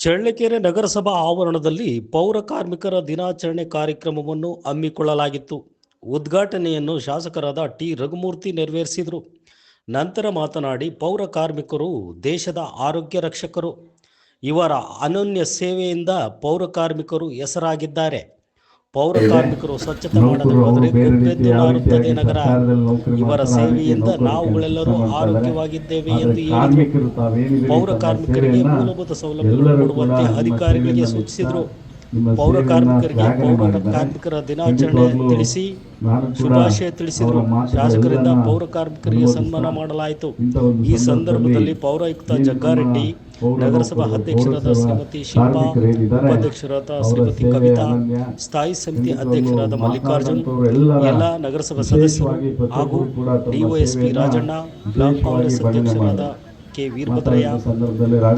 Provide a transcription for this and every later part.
ಚಳ್ಳಕೆರೆ ನಗರಸಭಾ ಆವರಣದಲ್ಲಿ ಪೌರ ಕಾರ್ಮಿಕರ ದಿನಾಚರಣೆ ಕಾರ್ಯಕ್ರಮವನ್ನು ಹಮ್ಮಿಕೊಳ್ಳಲಾಗಿತ್ತು. ಉದ್ಘಾಟನೆಯನ್ನು ಶಾಸಕರಾದ ಟಿ. ರಘುಮೂರ್ತಿ ನೆರವೇರಿಸಿದರು. ನಂತರ ಮಾತನಾಡಿ, ಪೌರ ಕಾರ್ಮಿಕರು, ದೇಶದ ಆರೋಗ್ಯ ರಕ್ಷಕರು, ಇವರ ಅನನ್ಯ ಸೇವೆಯಿಂದ ಪೌರ ಕಾರ್ಮಿಕರು ಹೆಸರಾಗಿದ್ದಾರೆ. ಪೌರ ಕಾರ್ಮಿಕರು ಸ್ವಚ್ಛತೆ ಮಾಡದೆ ಹೋದರೆ ನಗರ. ಇವರ ಸೇವೆಯಿಂದ ನಾವುಗಳೆಲ್ಲರೂ ಆರೋಗ್ಯವಾಗಿದ್ದೇವೆ ಎಂದು ಹೇಳಿದರು. ಪೌರ ಕಾರ್ಮಿಕರಿಗೆ ಮೂಲಭೂತ ಸೌಲಭ್ಯಗಳು ಕೊಡುವಂತೆ ಅಧಿಕಾರಿಗಳಿಗೆ ಸೂಚಿಸಿದರು. ಪೌರ ಕಾರ್ಮಿಕರಿಗೆ ಪೌರ ಕಾರ್ಮಿಕರ ದಿನಾಚರಣೆ ತಿಳಿಸಿ ಶುಭಾಶಯ ತಿಳಿಸಿದರು. ಶಾಸಕರಿಂದ ಪೌರ ಕಾರ್ಮಿಕರಿಗೆ ಸನ್ಮಾನ ಮಾಡಲಾಯಿತು. ಈ ಸಂದರ್ಭದಲ್ಲಿ ಪೌರಾಯುಕ್ತ ಜಗ್ಗಾರೆಡ್ಡಿ ನಗರಸಭಾ ಅಧ್ಯಕ್ಷರಾದ ಶ್ರೀಮತಿ ಶಿಲ್ಪಾ ಉಪಾಧ್ಯಕ್ಷರಾದ ಶ್ರೀಮತಿ ಕವಿತಾ ಸ್ಥಾಯಿ ಸಮಿತಿ ಅಧ್ಯಕ್ಷರಾದ ಮಲ್ಲಿಕಾರ್ಜುನ್ ಎಲ್ಲ ನಗರಸಭಾ ಸದಸ್ಯರು ಹಾಗೂ ಡಿವೈಎಸ್ಪಿ ರಾಜಣ್ಣ ಬ್ಲಾಕ್ ಕಾಂಗ್ರೆಸ್ ಅಧ್ಯಕ್ಷರಾದ ಕೆ ವೀರಭದ್ರಯ್ಯ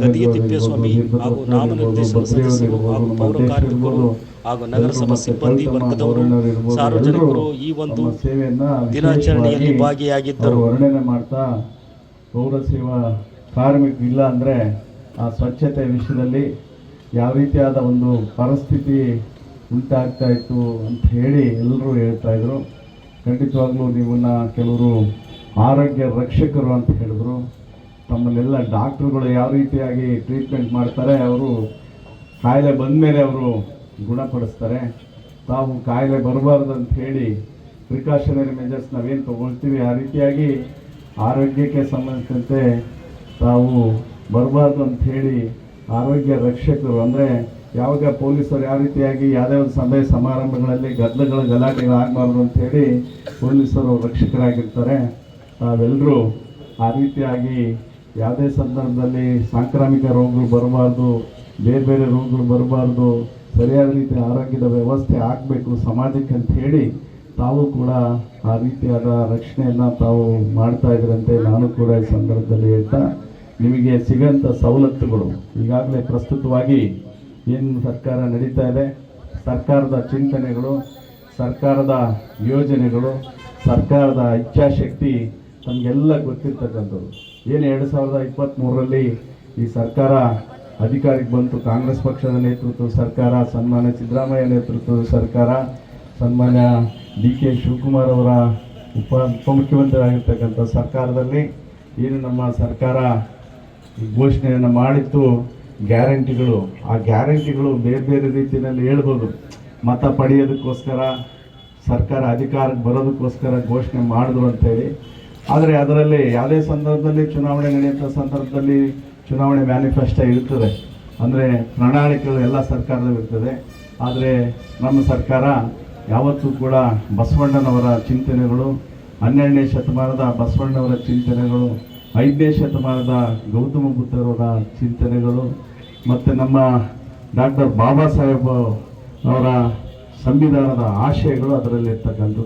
ಗದಿಯ ತಿಪ್ಪೇಸ್ವಾಮಿ ಹಾಗೂ ನಾಮನಿರ್ದೇಶನ ಸದಸ್ಯರು ಹಾಗೂ ಪೌರ ಕಾರ್ಮಿಕರು ಹಾಗೂ ನಗರಸಭಾ ಸಿಬ್ಬಂದಿ ವರ್ಗದವರು ಸಾರ್ವಜನಿಕರು ಈ ಒಂದು ದಿನಾಚರಣೆಯಲ್ಲಿ ಭಾಗಿಯಾಗಿದ್ದರು. ವರ್ಣನೆ ಮಾಡ್ತಾ ಪೌರ ಸೇವಾ ಕಾರ್ಮಿಕ ಇಲ್ಲ ಅಂದರೆ ಆ ಸ್ವಚ್ಛತೆ ವಿಷಯದಲ್ಲಿ ಯಾವ ರೀತಿಯಾದ ಒಂದು ಪರಿಸ್ಥಿತಿ ಉಂಟಾಗ್ತಾ ಇತ್ತು ಅಂತ ಹೇಳಿ ಎಲ್ಲರೂ ಹೇಳ್ತಾ ಇದ್ರು. ಖಂಡಿತವಾಗ್ಲೂ ನೀವನ್ನ ಕೆಲವರು ಆರೋಗ್ಯ ರಕ್ಷಕರು ಅಂತ ಹೇಳಿದ್ರು. ತಮ್ಮಲ್ಲೆಲ್ಲ ಡಾಕ್ಟ್ರುಗಳು ಯಾವ ರೀತಿಯಾಗಿ ಟ್ರೀಟ್ಮೆಂಟ್ ಮಾಡ್ತಾರೆ, ಅವರು ಕಾಯಿಲೆ ಬಂದ ಮೇಲೆ ಅವರು ಗುಣಪಡಿಸ್ತಾರೆ. ತಾವು ಕಾಯಿಲೆ ಬರಬಾರ್ದು ಅಂತ ಹೇಳಿ ಪ್ರಿಕಾಷನರಿ ಮೆಜರ್ಸ್ ನಾವೇನು ತೊಗೊಳ್ತೀವಿ, ಆ ರೀತಿಯಾಗಿ ಆರೋಗ್ಯಕ್ಕೆ ಸಂಬಂಧಿಸಿದಂತೆ ತಾವು ಬರಬಾರ್ದು ಅಂತ ಹೇಳಿ ಆರೋಗ್ಯ ರಕ್ಷಕರು, ಅಂದರೆ ಯಾವಾಗ ಪೊಲೀಸರು ಯಾವ ರೀತಿಯಾಗಿ ಯಾವುದೇ ಒಂದು ಸಭೆ ಸಮಾರಂಭಗಳಲ್ಲಿ ಗದ್ದಲಗಳ ಗಲಾಟೆಗಳಾಗಬಾರ್ದು ಅಂತ ಹೇಳಿ ಪೊಲೀಸರು ರಕ್ಷಕರಾಗಿರ್ತಾರೆ. ತಾವೆಲ್ಲರೂ ಆ ರೀತಿಯಾಗಿ ಯಾವುದೇ ಸಂದರ್ಭದಲ್ಲಿ ಸಾಂಕ್ರಾಮಿಕ ರೋಗಗಳು ಬರಬಾರ್ದು, ಬೇರೆ ಬೇರೆ ರೋಗಗಳು ಬರಬಾರ್ದು, ಸರಿಯಾದ ರೀತಿ ಆರೋಗ್ಯದ ವ್ಯವಸ್ಥೆ ಆಗಬೇಕು ಸಮಾಜಕ್ಕೆ ಅಂತ ಹೇಳಿ ತಾವು ಕೂಡ ಆ ರೀತಿಯಾದ ರಕ್ಷಣೆಯನ್ನು ತಾವು ಮಾಡ್ತಾ ಇದ್ರಂತೆ ನಾನು ಕೂಡ ಈ ಸಂದರ್ಭದಲ್ಲಿ ಹೇಳ್ತಾ, ನಿಮಗೆ ಸಿಗಂಥ ಸವಲತ್ತುಗಳು ಈಗಾಗಲೇ ಪ್ರಸ್ತುತವಾಗಿ ಏನು ಸರ್ಕಾರ ನಡೀತಾ ಇದೆ, ಸರ್ಕಾರದ ಚಿಂತನೆಗಳು, ಸರ್ಕಾರದ ಯೋಜನೆಗಳು, ಸರ್ಕಾರದ ಇಚ್ಛಾಶಕ್ತಿ ನಮಗೆಲ್ಲ ಗೊತ್ತಿರ್ತಕ್ಕಂಥದ್ದು. ಏನು ಎರಡು ಸಾವಿರದ ಇಪ್ಪತ್ತ್ಮೂರರಲ್ಲಿ ಈ ಸರ್ಕಾರ ಅಧಿಕಾರಕ್ಕೆ ಬಂತು? ಕಾಂಗ್ರೆಸ್ ಪಕ್ಷದ ನೇತೃತ್ವದ ಸರ್ಕಾರ, ಸನ್ಮಾನ್ಯ ಸಿದ್ದರಾಮಯ್ಯ ನೇತೃತ್ವದ ಸರ್ಕಾರ, ಸನ್ಮಾನ್ಯ ಡಿ ಕೆ ಶಿವಕುಮಾರ್ ಅವರ ಉಪ ಉಪಮುಖ್ಯಮಂತ್ರಿ ಆಗಿರ್ತಕ್ಕಂಥ ಸರ್ಕಾರದಲ್ಲಿ ಏನು ನಮ್ಮ ಸರ್ಕಾರ ಘೋಷಣೆಯನ್ನು ಮಾಡಿತ್ತು? ಗ್ಯಾರಂಟಿಗಳು. ಆ ಗ್ಯಾರಂಟಿಗಳು ಬೇರೆ ಬೇರೆ ರೀತಿಯಲ್ಲಿ ಹೇಳ್ಬೋದು. ಮತ ಪಡೆಯೋದಕ್ಕೋಸ್ಕರ, ಸರ್ಕಾರ ಅಧಿಕಾರಕ್ಕೆ ಬರೋದಕ್ಕೋಸ್ಕರ ಘೋಷಣೆ ಮಾಡಿದ್ರು ಅಂತೇಳಿ ಆದರೆ ಅದರಲ್ಲಿ ಯಾವುದೇ ಸಂದರ್ಭದಲ್ಲಿ ಚುನಾವಣೆ ನಡೆಯುವಂಥ ಸಂದರ್ಭದಲ್ಲಿ ಚುನಾವಣೆ ಮ್ಯಾನಿಫೆಸ್ಟೋ ಇರ್ತದೆ. ಅಂದರೆ ಪ್ರಣಾಳಿಕೆಗಳು ಎಲ್ಲ ಸರ್ಕಾರದಲ್ಲಿ ಇರ್ತದೆ. ಆದರೆ ನಮ್ಮ ಸರ್ಕಾರ ಯಾವತ್ತೂ ಕೂಡ ಬಸವಣ್ಣನವರ ಚಿಂತನೆಗಳು, ಹನ್ನೆರಡನೇ ಶತಮಾನದ ಬಸವಣ್ಣವರ ಚಿಂತನೆಗಳು, ಐದನೇ ಶತಮಾನದ ಗೌತಮ ಬುದ್ಧರವರ ಚಿಂತನೆಗಳು, ಮತ್ತು ನಮ್ಮ ಡಾಕ್ಟರ್ ಬಾಬಾ ಸಾಹೇಬ್ ಅವರ ಸಂವಿಧಾನದ ಆಶಯಗಳು ಅದರಲ್ಲಿ ಇರ್ತಕ್ಕಂಥದ್ದು